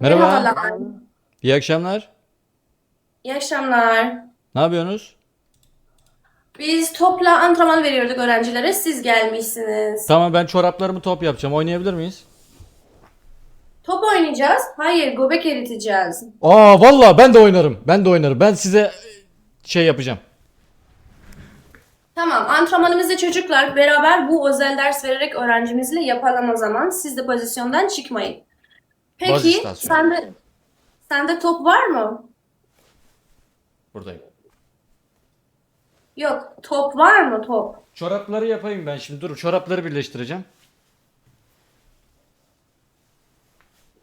Merhaba. Merhabalar. İyi akşamlar. İyi akşamlar. Ne yapıyorsunuz? Biz topla antrenman veriyorduk öğrencilere. Siz gelmişsiniz. Tamam ben çoraplarımı top yapacağım. Oynayabilir miyiz? Top oynayacağız. Hayır, göbek eriteceğiz. Aa vallahi ben de oynarım. Ben de oynarım. Ben size şey yapacağım. Tamam, antrenmanımızı çocuklar beraber bu özel ders vererek öğrencimizle yapalım o zaman. Siz de pozisyondan çıkmayın. Baz Peki, istasyonu. sende sende top var mı? Buradayım. Yok, top var mı top? Çorapları yapayım ben şimdi. Dur çorapları birleştireceğim.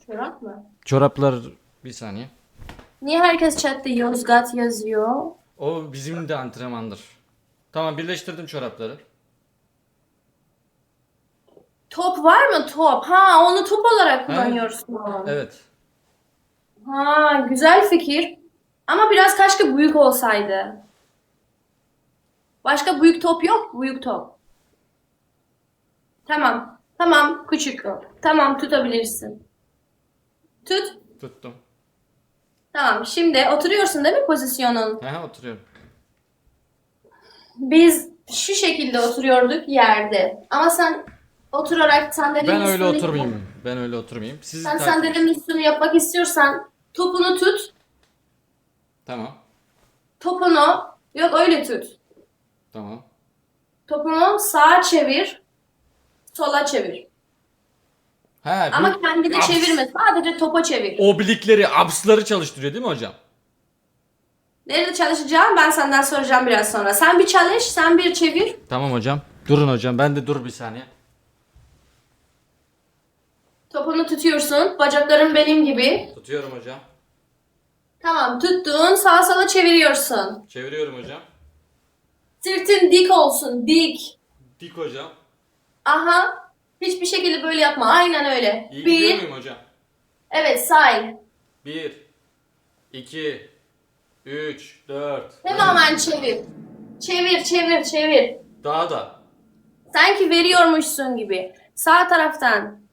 Çorap mı? Çoraplar bir saniye. Niye herkes chatte Yozgat yazıyor? O bizim de antrenmandır. Tamam birleştirdim çorapları. Top var mı top? Ha, onu top olarak kullanıyorsun. Evet. Ha, güzel fikir. Ama biraz keşke büyük olsaydı. Başka büyük top yok, büyük top. Tamam, tamam, küçük o. Tamam, tutabilirsin. Tut. Tuttum. Tamam, şimdi oturuyorsun değil mi pozisyonun? Aha oturuyorum. Biz şu şekilde oturuyorduk yerde. Ama sen oturarak sandalyenin Ben öyle üstünde- oturmayayım. Ben öyle oturmayayım. Siz Sen takip- sandalyenin üstünü yapmak istiyorsan topunu tut. Tamam. Topunu, yok öyle tut. Tamam. Topunu sağa çevir, sola çevir. Ha, bu Ama kendini abs- çevirme, sadece topa çevir. Oblikleri, absları çalıştırıyor değil mi hocam? Nerede çalışacağım ben senden soracağım biraz sonra. Sen bir çalış, sen bir çevir. Tamam hocam. Durun hocam. Ben de dur bir saniye. Topunu tutuyorsun, bacakların benim gibi. Tutuyorum hocam. Tamam, tuttun, sağa sola çeviriyorsun. Çeviriyorum hocam. Sırtın dik olsun, dik. Dik hocam. Aha, hiçbir şekilde böyle yapma, aynen öyle. İyi gidiyor Bir, muyum hocam? evet say. 1 2 3 4 Tamamen çevir. Çevir, çevir, çevir. Daha da. Sanki veriyormuşsun gibi. Sağ taraftan.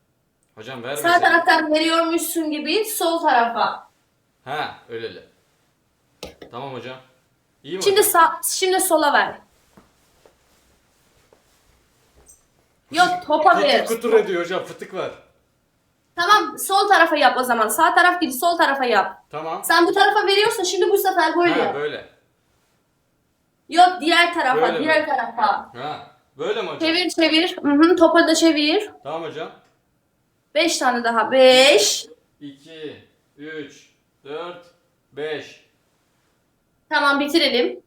Hocam ver Sağ taraftan veriyormuşsun gibi sol tarafa. Ha öyle öyle. Tamam hocam. İyi mi Şimdi hocam? sağ, şimdi sola ver. Yok topa ver. Kutur ediyor hocam fıtık var. Tamam sol tarafa yap o zaman. Sağ taraf değil sol tarafa yap. Tamam. Sen bu tarafa veriyorsun şimdi bu sefer böyle Ha böyle. Yok diğer tarafa Böyle diğer mi? tarafa. Ha böyle mi hocam? Çevir çevir. Hı hı, topa da çevir. Tamam hocam. Beş tane daha. Beş. 2 3 4 5 Tamam bitirelim.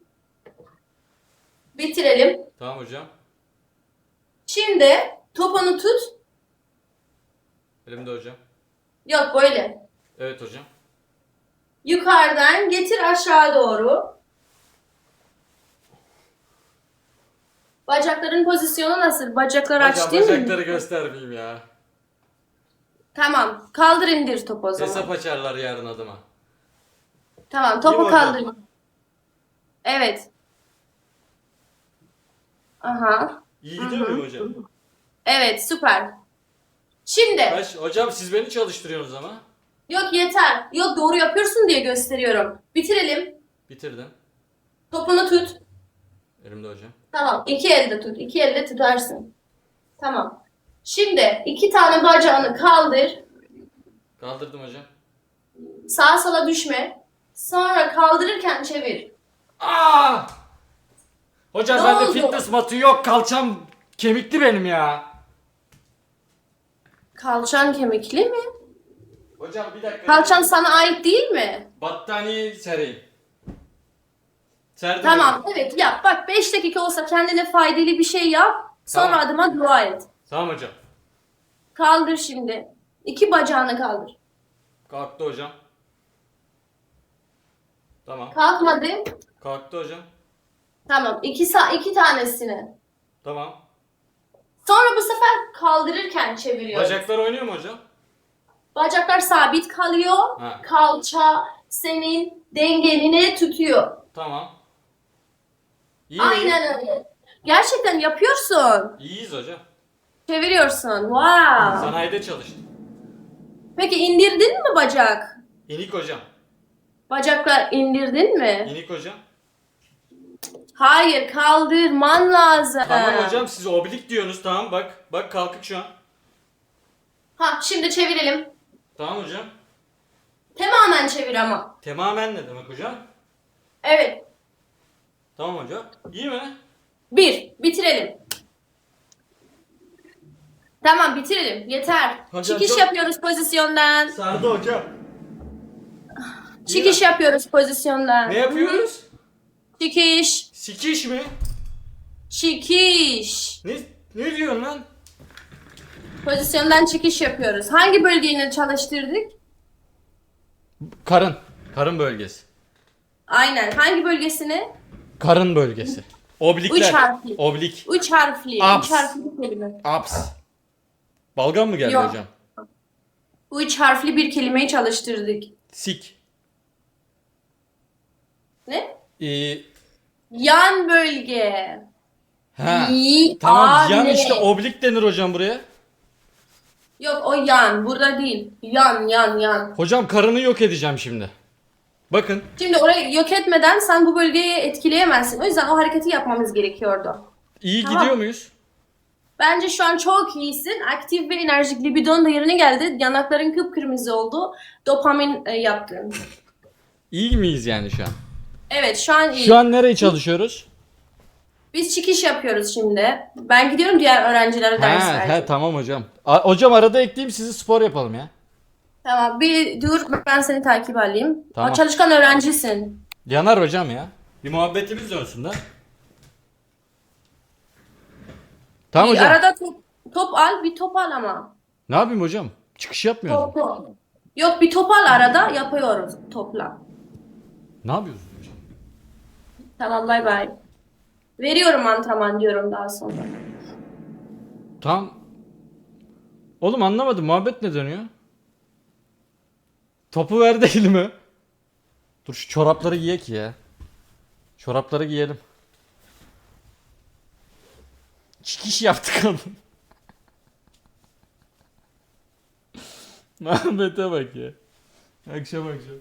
Bitirelim. Tamam hocam. Şimdi topunu tut. Elimde hocam. Yok böyle. Evet hocam. Yukarıdan getir aşağı doğru. Bacakların pozisyonu nasıl? Bacakları Hocam aç değil mi? bacakları göstermeyeyim ya. Tamam. Kaldır indir topu o zaman. Hesap açarlar yarın adıma. Tamam. Topu kaldır. Evet. Aha. İyi gidiyor muyum hocam? Evet süper. Şimdi. Baş, hocam siz beni çalıştırıyorsunuz ama. Yok yeter. Yok doğru yapıyorsun diye gösteriyorum. Bitirelim. Bitirdim. Topunu tut. Elimde hocam. Tamam. iki elde tut. İki elde tutarsın. Tamam. Şimdi iki tane bacağını kaldır. Kaldırdım hocam. Sağa sola düşme. Sonra kaldırırken çevir. Aa! Hocam Ne bende oldu? fitness matı yok. Kalçam kemikli benim ya. Kalçan kemikli mi? Hocam bir dakika. Kalçan sana ait değil mi? Battaniye sereyim. Serdim Tamam evet yap. Bak 5 dakika olsa kendine faydalı bir şey yap. Sonra Tamam. adıma dua et. Tamam hocam. Kaldır şimdi. İki bacağını kaldır. Kalktı hocam. Tamam. Kalkmadı. Kalktı hocam. Tamam. İki, sa iki tanesini. Tamam. Sonra bu sefer kaldırırken çeviriyoruz. Bacaklar oynuyor mu hocam? Bacaklar sabit kalıyor. Ha. Kalça senin dengenini tutuyor. Tamam. İyi? Aynen öyle. Gerçekten yapıyorsun. İyiyiz hocam. Çeviriyorsun. Wow. Sanayide çalıştım. Peki indirdin mi bacak? İnik hocam. Bacaklar indirdin mi? İnik hocam. Hayır kaldırman lazım. Tamam hocam siz oblik diyorsunuz tamam bak. Bak kalkık şu an. Ha şimdi çevirelim. Tamam hocam. Tamamen çevir ama. Tamamen ne demek hocam? Evet. Tamam hocam. İyi mi? Bir. Bitirelim. Tamam bitirelim. Yeter. Hocam Çıkış çok- yapıyoruz pozisyondan. Sardı hocam. Çıkış yapıyoruz pozisyondan. Ne yapıyoruz? Çıkış. Sikiş mi? Çıkış. Ne ne diyorsun lan? Pozisyondan çıkış yapıyoruz. Hangi bölgeyi çalıştırdık? Karın. Karın bölgesi. Aynen. Hangi bölgesini? Karın bölgesi. Oblikler. Üç harfli. Oblik. Üç harfli. Abs. Üç harfli kelime. Abs. Balgam mı geldi Yok. hocam? Üç harfli bir kelimeyi çalıştırdık. Sik. Ne? Ee, Yan bölge. ha. İyi, Tamam yan işte oblik denir hocam buraya. Yok o yan. Burada değil. Yan yan yan. Hocam karını yok edeceğim şimdi. Bakın. Şimdi orayı yok etmeden sen bu bölgeyi etkileyemezsin. O yüzden o hareketi yapmamız gerekiyordu. iyi Tamam. gidiyor muyuz? Bence şu an çok iyisin. Aktif ve enerjik libidon da yerine geldi. Yanakların kıpkırmızı oldu. Dopamin e, yaptın. İyi miyiz yani şu an? Evet şu an iyi. Şu an nereye çalışıyoruz? Biz çıkış yapıyoruz şimdi. Ben gidiyorum diğer öğrencilere ders He, he tamam hocam. A- hocam arada ekleyeyim sizi spor yapalım ya. Tamam bir dur ben seni takip alayım. Tamam. O çalışkan öğrencisin. Yanar hocam ya. Bir muhabbetimiz dönsün de. Tamam Bir hocam. arada top, top al bir top al ama. Ne yapayım hocam? Çıkış yapmıyoruz. mu? Top, top. Yok bir top al arada yapıyoruz topla. Ne yapıyorsun hocam? Tamam bay bay. Veriyorum antrenman diyorum daha sonra. Tamam. Oğlum anlamadım. Muhabbet ne dönüyor? Topu ver değil mi? Dur şu çorapları giyek ya. Çorapları giyelim. Çıkış yaptık oğlum. Muhabbete bak ya. Akşam akşam.